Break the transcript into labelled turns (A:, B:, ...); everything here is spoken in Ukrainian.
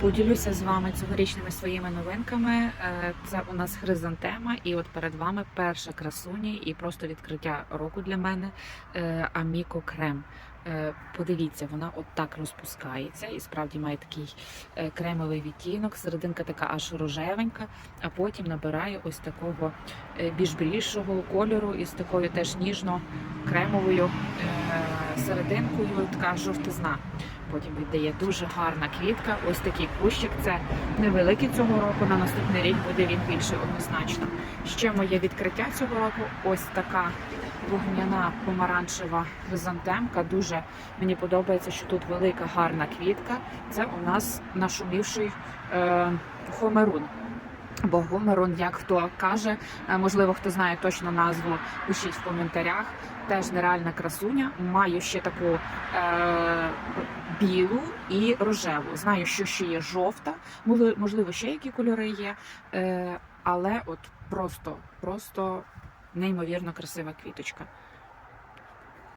A: Поділюся з вами цьогорічними своїми новинками. Е, Це у нас хризантема, і от перед вами перша красуня і просто відкриття року для мене е, Аміко Крем. Е, Подивіться, вона от так розпускається і справді має такий кремовий відтінок. Серединка така аж рожевенька, а потім набирає ось такого більш білішого кольору із такою теж ніжно-кремовою серединкою, така жовтизна. Потім віддає дуже гарна квітка. Ось такий кущик. Це невеликий цього року. На наступний рік буде він більше однозначно. Ще моє відкриття цього року. Ось така вогняна помаранчева хризантемка. Дуже мені подобається, що тут велика гарна квітка. Це у нас нашумівший е, хомерун. Або гомерон, як хто каже, Е, можливо, хто знає точно назву, пишіть в коментарях. Теж нереальна красуня. Маю ще таку е, білу і рожеву. Знаю, що ще є жовта, можливо, ще які кольори є. Е, але от просто, просто неймовірно красива квіточка.